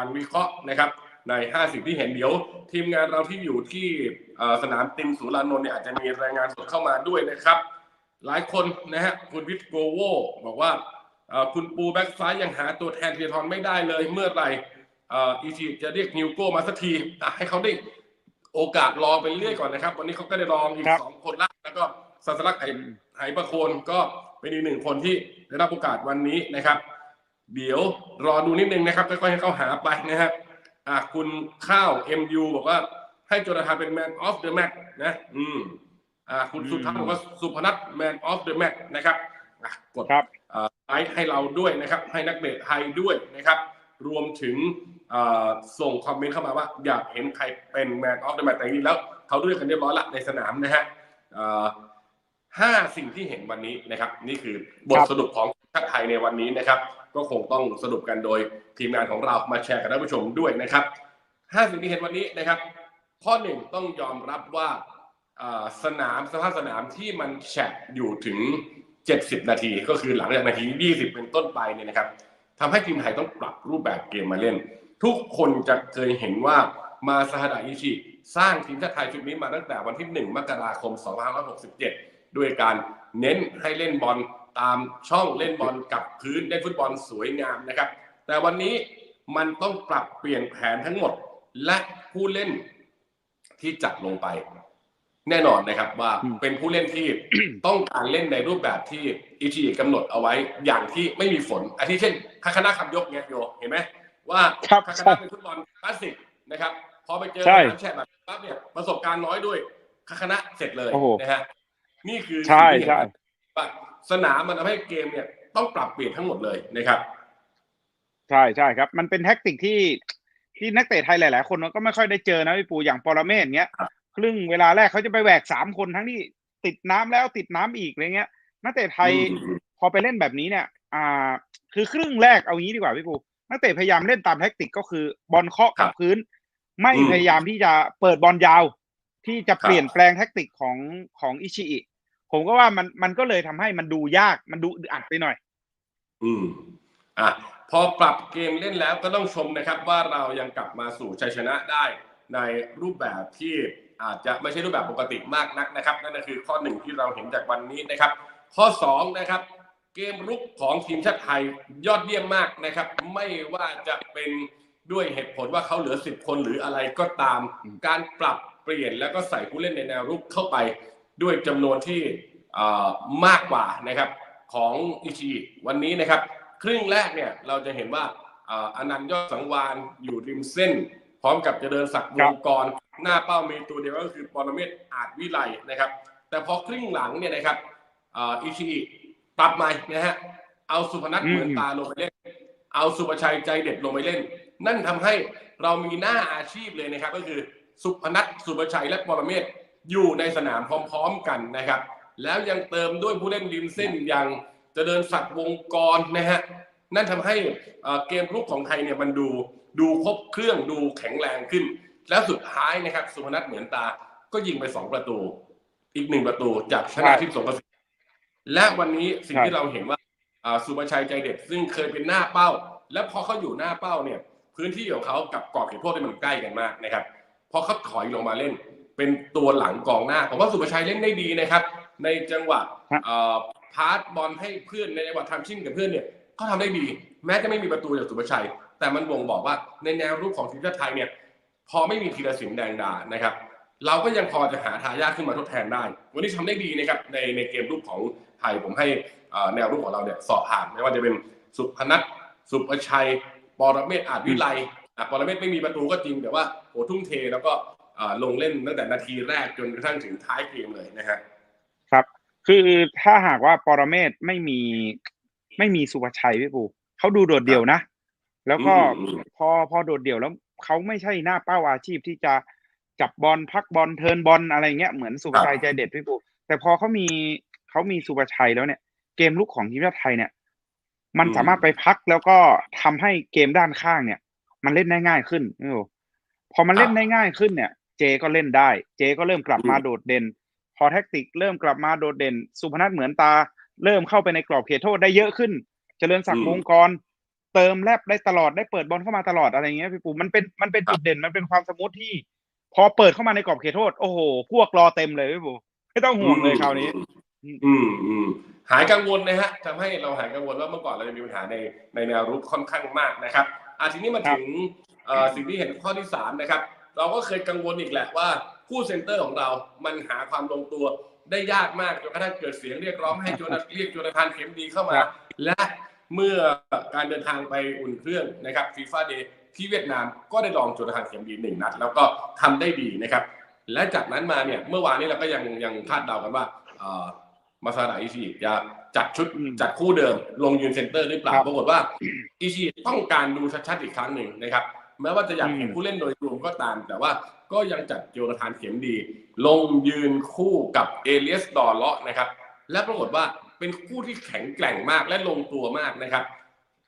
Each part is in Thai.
การวิเคราะห์นะครับใน 5 สิ่งที่เห็นเดี๋ยว ทีมงานเราที่อยู่ที่เอ่อสนามติมสุรานนท์เนี่ยอาจจะมีรายงานสดเข้ามาด้วยนะครับ หลายคนนะฮะคุณวิทย์โกโวบอกว่าเอ่อคุณปูแบ็กซ้ายยังหาตัวแทนเทียทรไม่ได้เลยเมื่อไหร่เอ่ออีจีจะเรียกนิวโก้มาสักทีอะให้เขาได้โอกาสลองไปเรื่อยก่อนนะครับ วันนี้เขาก็ได้ลองอีกครับสองคนละแล้วก็สัสลักไหไหประโคนก็เป็นอีกหนึ่งคนที่ได้รับโอกาสวันนี้นะครับ เดี๋ยวรอดูนิดนึงนะครับค่อยๆให้เขาหาไปนะครับอะคุณข้าว MU บอกว่าให้โจนาธานเป็น Man of the Match นะ อืมอ่าคุณสุทัศน์บอกว่าสุพนัท Man of the Match นะครับอะกดครับเอ่อไลค์ให้เราด้วยนะครับ ให้นักเตะไทยด้วยนะครับ รวมถึงเอ่อส่งคอมเมนต์เข้ามาว่า อยากเห็นใครเป็น Man of the Match แต่จริงๆแล้วเขาเลือกกันเรียบร้อยละในสนามนะฮะเอ่อห้าสิ่งที่เห็นวันนี้นะครับ นี่คือบทครับสรุปของ ชาติไทยในวันนี้นะครับ ก็คงต้องสรุปกันโดยทีมงานของเรามาแชร์กับท่านผู้ชมด้วยนะครับห้าสิ่งที่เห็นวันนี้นะครับ ข้อหนึ่งต้องยอมรับว่าสนามสภาพสนามที่มันแฉะอยู่ถึง 70 นาที ก็คือหลังจากนาที 20 เป็นต้นไปเนี่ยนะครับทำให้ทีมไทยต้องปรับรูปแบบเกมมาเล่น ทุกคนจะเคยเห็นว่ามาซาฮาดะอิชิสร้างทีมชาติไทยชุดนี้มาตั้งแต่วันที่ 1 มกราคม 2567 ด้วยการเน้นให้เล่นบอล ตามช่องเล่นบอลกับพื้นเล่นฟุตบอลสวยงามนะครับ แต่วันนี้มันต้องปรับเปลี่ยนแผนทั้งหมด และผู้เล่นที่จัดลงไป แน่นอนนะครับว่าอืมเป็นผู้เล่นที่ต้องการเล่นในรูปแบบที่อิชิกำหนดเอาไว้อย่างที่ไม่มีฝนอาทิเช่นคาคานาคำยกเนี่ยโยเห็นไหมว่าครับคาคานาเป็นฟุตบอลคลาสสิกนะครับพอไปเจอใช่น้ำแช่แบบปั๊บเนี่ยประสบการณ์น้อยด้วยคาคานะเสร็จเลยโอ้โหนะฮะนี่คือใช่สิ่งที่เห็นใช่ว่า สนามมันทำให้เกมเนี่ยต้องปรับเปลี่ยนทั้งหมดเลยนะครับ ใช่ใช่ครับ มันเป็นแท็กติกที่ที่นักเตะไทยหลาย ๆ คนก็ไม่ค่อยได้เจอนะพี่ปูอย่างปรเมศเงี้ยครับครึ่งเวลาแรกเขาจะไปแหวกสามคนทั้งที่ติดน้ำแล้วติดน้ำอีกอะไรเงี้ย นักเตะไทยอืมพอไปเล่นแบบนี้เนี่ย อ่า คือครึ่งแรกเอางี้ดีกว่าพี่ปูนักเตะพยายามเล่นตามแท็กติกก็คือบอลเคาะครักับบพื้น ไม่อืมพยายามที่จะเปิดบอลยาว ที่จะครับเปลี่ยนแปลงแท็กติกของของอิชิอิ ผมก็ว่ามันมันก็เลยทำให้มันดูยากมันดูอึดอัดไปหน่อย อืมอะพอปรับเกมเล่นแล้วก็ต้องชมนะครับ ว่าเรายังกลับมาสู่ชัยชนะได้ในรูปแบบที่อาจจะไม่ใช่รูปแบบปกติมากนักนะครับ นั่นก็คือข้อหนึ่งที่เราเห็นจากวันนี้นะครับ ข้อสองนะครับเกมรุกของทีมชาติไทยยอดเยี่ยมมากนะครับ ไม่ว่าจะเป็นด้วยเหตุผลว่าเขาเหลือ 10 คนหรืออะไรก็ตามอืมการปรับเปลี่ยนแล้วก็ใส่ผู้เล่นในแนวรุกเข้าไป ด้วยจำนวนที่มากกว่านะครับของอิชิวันนี้นะครับ ครึ่งแรกเนี่ยเราจะเห็นว่าอนันต์ยอดสังวานอยู่ริมเส้น พร้อมกับเจริญศักดิ์วครังกร หน้าเป้ามีตัวเดียวก็คือปรเมศอาจวิไลนะครับ แต่พอครึ่งหลังเนี่ยนะครับอ่ออิชิปรับใหม่นะฮะเอาสุพนัทเหมือนตาลงไปเล่น เอาสุประชัยใจเด็ดลงไปเล่น นั่นทำให้เรามีหน้าอาชีพเลยนะครับ ก็คือสุพนัทสุประชัยและปรเมศ อยู่ในสนามพร้อมๆกันนะครับ แล้วยังเติมด้วยผู้เล่นริมเส้นอย่างเจริญศักดิ์วงกรนะฮะนั่นทำให้เกมรุกของไทยเนี่ยมันดูดูครบเครื่องดูแข็งแรงขึ้น แล้วสุดท้ายนะครับสุพนัทเหมือนตาก็ยิงไปสองประตู อีกหนึ่งประตูจากชนะทิพย์สงกระสินและวันนี้สิ่งที่เราเห็นว่าอ่าสุประชัยใจเด็ด ซึ่งเคยเป็นหน้าเป้า และพอเขาอยู่หน้าเป้าเนี่ย พื้นที่ของเขากับกรอบเขตโทษที่มันใกล้กันมากนะครับพอเขาถอยลงมาเล่น เป็นตัวหลังกองหน้าผมว่าสุประชัยเล่นได้ดีนะครับ ในจังหวะฮะเอ่อพาสบอลให้เพื่อนในจังหวะทำชิ่งกับเพื่อนเนี่ยเขาทำได้ดี แม้จะไม่มีประตูจากสุประชัย แต่มันบ่งบอกว่าในแนวรูปของทีมชาติไทยเนี่ย พอไม่มีธีรศิลป์แดงดานะครับ เราก็ยังพอจะหาทายาทขึ้นมาทดแทนได้ วันนี้ทำได้ดีนะครับในในเกมรูปของไทยผมให้เอ่อแนวรูปของเราเนี่ยสอบผ่านไม่ว่าจะเป็นสุพนัทสุภชัยปรเมศอาจวิไลอะปรเมศไม่มีประตูก็จริงแต่ว่าโหทุ่มเทแล้วก็เอ่อ ลงเล่นตั้งแต่นาทีแรกจนกระทั่งถึงท้ายเกมเลยนะฮะครับ คือถ้าหากว่าปรเมศไม่มีไม่มีสุภชัยพี่ปูเขาดูโดดเดี่ยวนะ แล้วก็อืมอืมพอพอโดดเดี่ยวแล้วเขาไม่ใช่หน้าเป้าอาชีพที่จะจับบอลพักบอลเทิร์นบอลอะไรเงี้ยเหมือนสุภชัยใจเด็ดพี่ปูแต่พอเขามีเขามีสุภชัยแล้วเนี่ย เกมลุกของทีมชาติไทยเนี่ย มันอืมสามารถไปพักแล้วก็ทำให้เกมด้านข้างเนี่ย มันเล่นได้ง่ายขึ้นพี่ปูพอมันเล่นได้ง่ายขึ้นเนี่ย เจก็เล่นได้ เจก็เริ่มกลับมาโดดเด่น พอแท็กติกเริ่มกลับมาโดดเด่น สุพนัทเหมือนตา เริ่มเข้าไปในกรอบเขตโทษได้เยอะขึ้น เจริญศักดิ์วงกร เติมแลบได้ตลอดได้เปิดบอลเข้ามาตลอดอะไรเงี้ยพี่ปูมันเป็นมันเป็นจุดเด่นมันเป็นความสมูทที่ พอเปิดเข้ามาในกรอบเขตโทษโอ้โหพวกรอเต็มเลยพี่ปูไม่ต้องห่วงเลยคราวนี้ อืมอืมหายกังวลนะฮะทำให้เราหายกังวลว่าเมื่อก่อนเราจะมีปัญหาในในแนวรุกค่อนข้างมากนะครับอาทีนี้มาถึงเอ่อสิ่งที่เห็นข้อที่สามนะครับ เราก็เคยกังวลอีกแหละว่าคู่เซนเตอร์ของเรา มันหาความลงตัวได้ยากมากจนกระทั่งเกิดเสียงเรียกร้องให้โจนาเรียกโจนาธานเข็มดีเข้ามาครับและเมื่อการเดินทางไปอุ่นเครื่องนะครับฟีฟ่าเดย์ที่เวียดนามก็ได้ลองโจนาธานเข็มดีหนึ่งนัด แล้วก็ทำได้ดีนะครับ และจากนั้นมาเนี่ยเมื่อวานนี้เราก็ยังยังคาดเดากันว่าเอ่อมาซาดาอิชิจะจัดชุดอืมจัดคู่เดิม ลงยืนเซนเตอร์หรือเปล่าครับปรากฏว่าอิชิต้องการดูชัดๆอีกครั้งหนึ่งนะครับ แม้ว่าจะอยากเห็นอืมผู้เล่นโดยรวมก็ตาม แต่ว่าก็ยังจัดโยนาธานเข็มดี ลงยืนคู่กับเอเลียสดอร์เลาะนะครับ และปรากฏว่าเป็นคู่ที่แข็งแกร่งมากและลงตัวมากนะครับ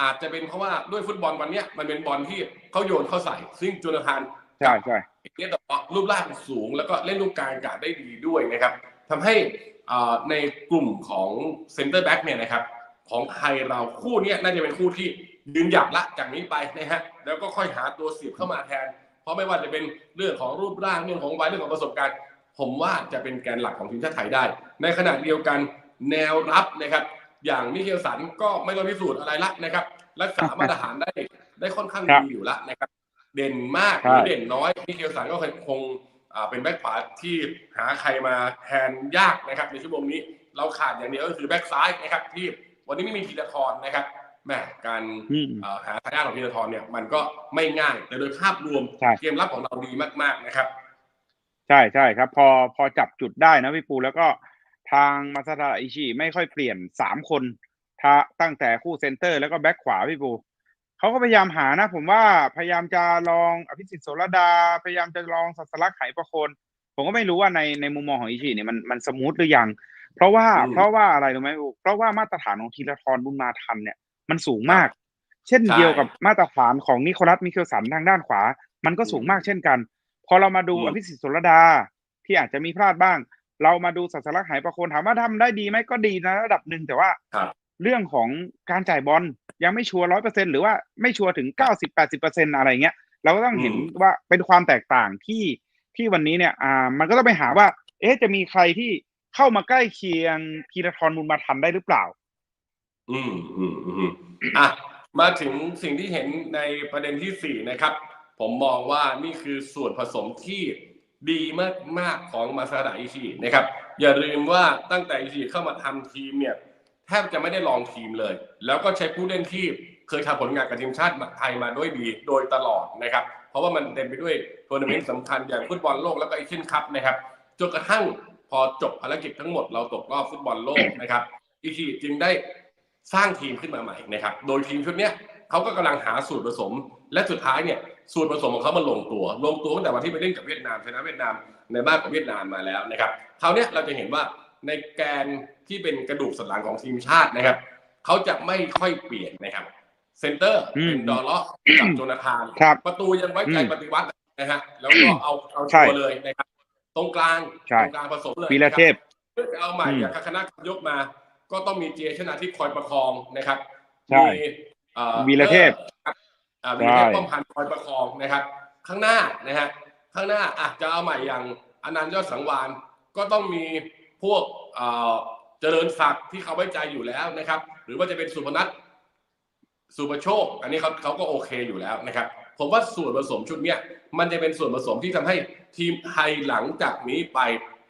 อาจจะเป็นเพราะว่าด้วยฟุตบอลวันเนี้ยมันเป็นบอลที่เขาโยนเข้าใส่ ซึ่งโจนาธานใช่ใช่เนี่ยแต่ว่ารูปร่างสูง แล้วก็เล่นลูกกลางอากาศได้ดีด้วยนะครับทำให้อ่าในกลุ่มของเซนเตอร์แบ็กเนี่ยนะครับของไทยเราคู่เนี้ยน่าจะเป็นคู่ที่ ยืนหยัดละจากนี้ไปนะฮะแล้วก็ค่อยหาตัวเสียบเข้ามาแทน เพราะไม่ว่าจะเป็นเรื่องของรูปร่างเรื่องของวัยเรื่องของประสบการณ์ ผมว่าจะเป็นแกนหลักของทีมชาติไทยได้ ในขณะเดียวกันแนวรับนะครับ อย่างมิเคลสันก็ไม่ต้องพิสูจน์อะไรละนะครับ รักษามาตรฐานได้ได้ค่อนข้างครับดีอยู่แล้วนะครับ เด่นมากหใช่รือเด่นน้อยมิเคลสันก็คงอ่าเป็นแบ็คขวาที่หาใครมาแทนยากนะครับ ในชั่วโมงนี้เราขาดอย่างเดียวก็คือแบ็คซ้ายนะครับที่วันนี้ไม่มีธีรทรนะครับ แหมการอืมเอ่อหาทายาทของธีรทรเนี่ยมันก็ไม่ง่าย แต่โดยภาพรวมใช่เกมรับของเราดีมาก ๆนะครับ ใช่ใช่ครับ พอพอจับจุดได้นะพี่ปูแล้วก็ทางมาซาดาอิชิไม่ค่อยเปลี่ยนสามคนถ้าตั้งแต่คู่เซนเตอร์แล้วก็แบ็คขวาพี่ปูเขาก็พยายามหานะ ผมว่าพยายามจะลองอภิสิทธิ์โสรดา พยายามจะลองสัสลักไหประโคน ผมก็ไม่รู้ว่าในในมุมมองของอิชิเนี่ยมันมันสมูทหรือยัง เพราะว่าอืมเพราะว่าอะไรรู้ไหมพี่ปูเพราะว่ามาตรฐานของธีรทรบุญมาทันเนี่ย มันสูงมาก เช่นใช่เดียวกับมาตรฐานของนิโคลัสมิเคลสันทางด้านขวา มันก็สูงมากเช่นกัน พอเรามาดูอืมอภิสิทธิ์โสรดาที่อาจจะมีพลาดบ้าง เรามาดูสัสลักหายประโคนถามว่าทำได้ดีไหมก็ดีนะระดับหนึ่งแต่ว่าครับเรื่องของการจ่ายบอลยังไม่ชัวร์ร้อยเปอร์เซ็นหรือว่าไม่ชัวร์ถึงเก้าสิบแปดสิบเปอร์เซ็นอะไรเงี้ย เราก็ต้องเห็นอืมว่าเป็นความแตกต่างที่ที่วันนี้เนี่ย อ่า มันก็ต้องไปหาว่า เอ๊ะจะมีใครที่เข้ามาใกล้เคียงธีรทรบุญมาทันได้หรือเปล่า อืมอืมอืมอะมาถึงสิ่งที่เห็นในประเด็นที่สี่นะครับ ผมมองว่านี่คือส่วนผสมที่ดีมากๆของมาซาดะอิชินะครับ อย่าลืมว่าตั้งแต่อิชิเข้ามาทำทีมเนี่ยแทบจะไม่ได้ลองทีมเลย แล้วก็ใช้ผู้เล่นที่เคยทำผลงานกับทีมชาติไทยมาด้วยดีโดยตลอดนะครับ เพราะว่ามันเต็มไปด้วยทัวร์นาเมนต์สำคัญอย่างฟุตบอลโลกแล้วก็เอเชียนคัพนะครับจนกระทั่งพอจบภารกิจทั้งหมดเราตกรอบฟุตบอลโลกนะครับอิชิจึงได้ สร้างทีมขึ้นมาใหม่นะครับ โดยทีมชุดเนี้ยเขาก็กำลังหาสูตรผสม และสุดท้ายเนี่ยสูตรผสมของเขามันลงตัว ลงตัวตั้งแต่วันที่ไปเล่นกับเวียดนามชนะเวียดนามในบ้านของเวียดนามมาแล้วนะครับคราวเนี้ยเราจะเห็นว่าในแกนที่เป็นกระดูกสันหลังของทีมชาตินะครับเขาจะไม่ค่อยเปลี่ยนนะครับเซนเตอร์อืมเป็นดอลเลาะกับโจนาธานครับประตูยังไว้ใจอืมปฏิวัตินะฮะแล้วก็เอาเอาใช่ชัวร์เลยนะครับ ตรงกลางใช่ตรงกลางผสมเลยวีระเทพเพื่อจะเอาใหม่อืมอย่างคณะยกมา ก็ต้องมีเจชนาทิพย์คอยประคองนะครับใช่มีเอ่อวีระเทพครับอ่าวีระเทพใช่ป้อมพันธ์คอยประคองนะครับ ข้างหน้านะฮะข้างหน้าอาจจะเอาใหม่อย่างอนันต์ยอดสังวานก็ต้องมีพวกเอ่อเจริญศักดิ์ที่เขาไว้ใจอยู่แล้วนะครับ หรือว่าจะเป็นสุพนัทสุประโชค อันนี้เขาเขาก็โอเคอยู่แล้วนะครับ ผมว่าส่วนผสมชุดเนี้ยมันจะเป็นส่วนผสมที่ทำให้ทีมไทยหลังจากนี้ไป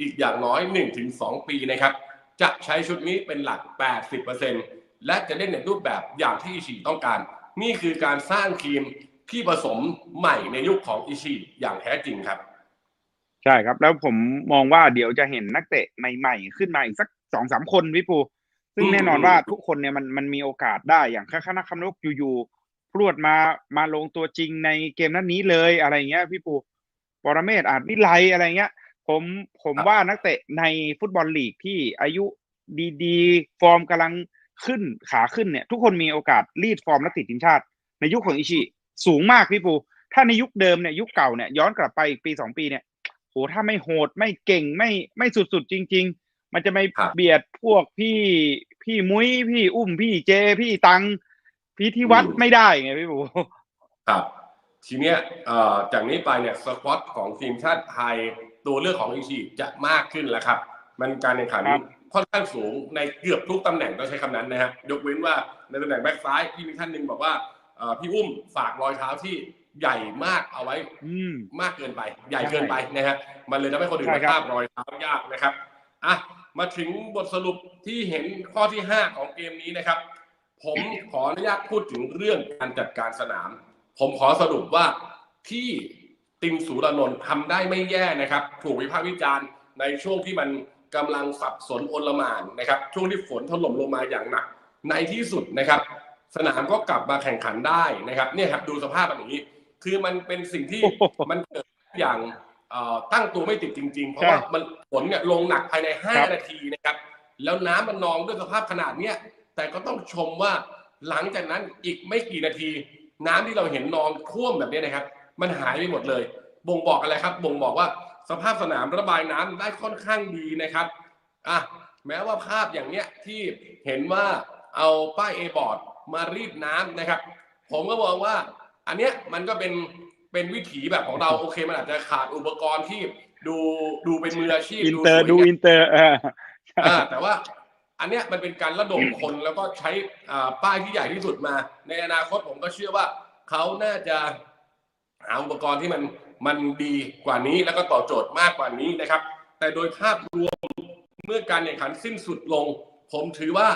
อีกอย่างน้อย 1-2 ปีนะครับ จะใช้ชุดนี้เป็นหลัก 80%และจะเล่นในรูปแบบอย่างที่อิชิต้องการ นี่คือการสร้างทีมที่ผสมใหม่ในยุคของอิชิอย่างแท้จริงครับ ใช่ครับแล้วผมมองว่าเดี๋ยวจะเห็นนักเตะใหม่ๆ ขึ้นมาอีกสักสองสามคนพี่ปู ซึ่งแน่นอนว่าทุกคนเนี่ยมันมันมีโอกาสได้อย่างคณะคำนกอยู่ๆพรวดมามาลงตัวจริงในเกมนั้นนี้เลยอะไรเงี้ยพี่ปูปรเมศอาจวิไลอะไรเงี้ย ผมผมว่านักเตะในฟุตบอลลีกที่อายุดีๆ ฟอร์มกำลังขึ้นขาขึ้นเนี่ย ทุกคนมีโอกาสรีดฟอร์มและติดทีมชาติ ในยุคของอิชิ สูงมากพี่ปู ถ้าในยุคเดิมเนี่ยยุคเก่าเนี่ยย้อนกลับไปอีกปีสองปีเนี่ยโหถ้าไม่โหดไม่เก่งไม่ไม่สุดๆจริง ๆ มันจะไม่ครับเบียดพวกพี่พี่มุ้ยพี่อุ้มพี่เจ พี่ตังพิธีวัดอืมไม่ได้ไงพี่ปูครับทีเนี้ยเอ่อจากนี้ไปเนี่ยสควอตของทีมชาติไทย ตัวเลือกของอิชิจะมากขึ้นแล้วครับ มันการแข่งขันครับค่อนข้างสูงในเกือบทุกตำแหน่งต้องใช้คำนั้นนะฮะยกเว้นว่าในตำแหน่งแบ็กซ้ายที่มีท่านหนึ่งบอกว่าเอ่อพี่อุ้มฝากรอยเท้าที่ใหญ่มากเอาไว้อืมมากเกินไป ใหญ่เกินไปนะฮะมันเลยทำให้คนอื่นใช่มาครับทราบรอยเท้ายากนะครับอะมาถึงบทสรุปที่เห็นข้อที่ 5 ของเกมนี้นะครับ ผมขออนุญาตพูดถึงเรื่องการจัดการสนาม ผมขอสรุปว่าที่ ติงสุรนนท์ทำได้ไม่แย่นะครับ ถูกวิพากษ์วิจารณ์ในช่วงที่มันกำลังสับสนโอลหม่านนะครับ ช่วงที่ฝนถล่มลงมาอย่างหนัก ในที่สุดนะครับ สนามก็กลับมาแข่งขันได้นะครับ เนี่ยครับดูสภาพแบบนี้ คือมันเป็นสิ่งที่โอ้โหมันเกิดอย่างเอ่อตั้งตัวไม่ติดจริง ๆ เพราะใช่ว่ามันฝนเนี่ยลงหนักภายในครับ5นาทีนะครับ แล้วน้ำมันนองด้วยสภาพขนาดเนี้ยแต่ก็ต้องชมว่าหลังจากนั้นอีกไม่กี่นาที น้ำที่เราเห็นนองท่วมแบบนี้นะครับ มันหายไปหมดเลย บ่งบอกอะไรครับ บ่งบอกว่าสภาพสนามระบายน้ำได้ค่อนข้างดีนะครับอะแม้ว่าภาพอย่างเนี้ยที่เห็นว่าเอาป้ายเอบอร์ดมารีดน้ำนะครับ ผมก็มองว่า อันเนี้ยมันก็เป็นเป็นวิถีแบบของเราโอเคมันอาจจะขาดอุปกรณ์ที่ดูดูเป็นมืออาชีพอินเตอร์สวยดูงามอินเตอร์เอออ่าแต่ว่าอันเนี้ยมันเป็นการระดมคนแล้วก็ใช้อ่าป้ายที่ใหญ่ที่สุดมา ในอนาคตผมก็เชื่อว่าเขาน่าจะ หาอุปกรณ์ที่มันมันดีกว่านี้แล้วก็ตอบโจทย์มากกว่านี้นะครับ แต่โดยภาพรวมเมื่อการแข่งขันสิ้นสุดลง ผมถือว่า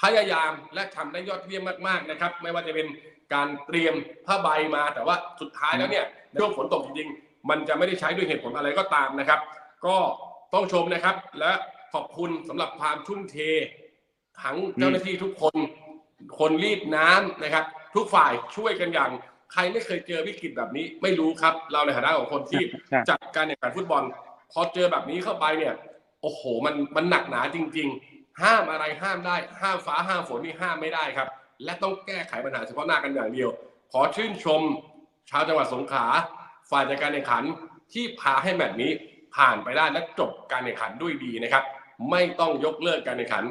พยายามและทำได้ยอดเยี่ยมมากๆนะครับ ไม่ว่าจะเป็นการเตรียมผ้าใบมา แต่ว่าสุดท้ายแล้วเนี่ยช่วงฝนตกจริงๆ มันจะไม่ได้ใช้ด้วยเหตุผลอะไรก็ตามนะครับ ก็ต้องชมนะครับ และขอบคุณสำหรับความทุ่มเททั้งเจ้าหน้าที่ทุกคน คนรีดน้ำนะครับ ทุกฝ่ายช่วยกันอย่าง ใครไม่เคยเจอวิกฤตแบบนี้ ไม่รู้ครับ เราในฐานะของคนที่ใช่จัดการแข่งขันฟุตบอล พอเจอแบบนี้เข้าไปเนี่ย โอ้โห มันมันหนักหนาจริง ๆ ห้ามอะไรห้ามได้ ห้ามฟ้าห้ามฝนนี่ห้ามไม่ได้ครับ และต้องแก้ไขปัญหาเฉพาะหน้ากันอย่างเดียว ขอชื่นชม ชาวจังหวัดสงขลาฝ่ายจัดการแข่งขันที่พาให้แมตช์นี้ผ่านไปได้และจบการแข่งขันด้วยดีนะครับ ไม่ต้องยกเลิกการแข่งขัน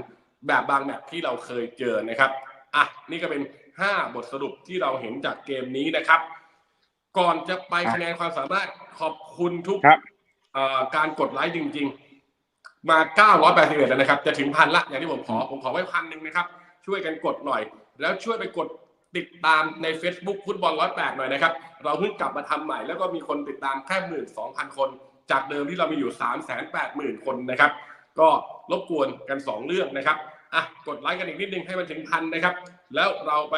แบบบางแมตช์ที่เราเคยเจอนะครับอะนี่ก็เป็น 5 บทสรุปที่เราเห็นจากเกมนี้นะครับ ก่อนจะไปอะคะแนนความสามารถขอบคุณทุกครับเอ่อการกดไลค์จริง ๆ มา 981แล้วนะครับ จะถึงพันละ อย่างที่ผมขอ ผมขอไว้พันหนึ่งนะครับ ช่วยกันกดหน่อย แล้วช่วยไปกดติดตามใน Facebook ฟุตบอลร้อยแปดหน่อยนะครับ เราเพิ่งกลับมาทำใหม่ แล้วก็มีคนติดตามแค่หมื่นสองพันคน จากเดิมที่เรามีอยู่3 8 0 0 0 0คนนะครับ ก็รบกวนกัน 2 เรื่องนะครับ อะกดไลค์กันอีกนิดนึงให้มันถึงพันนะครับ แล้วเราไป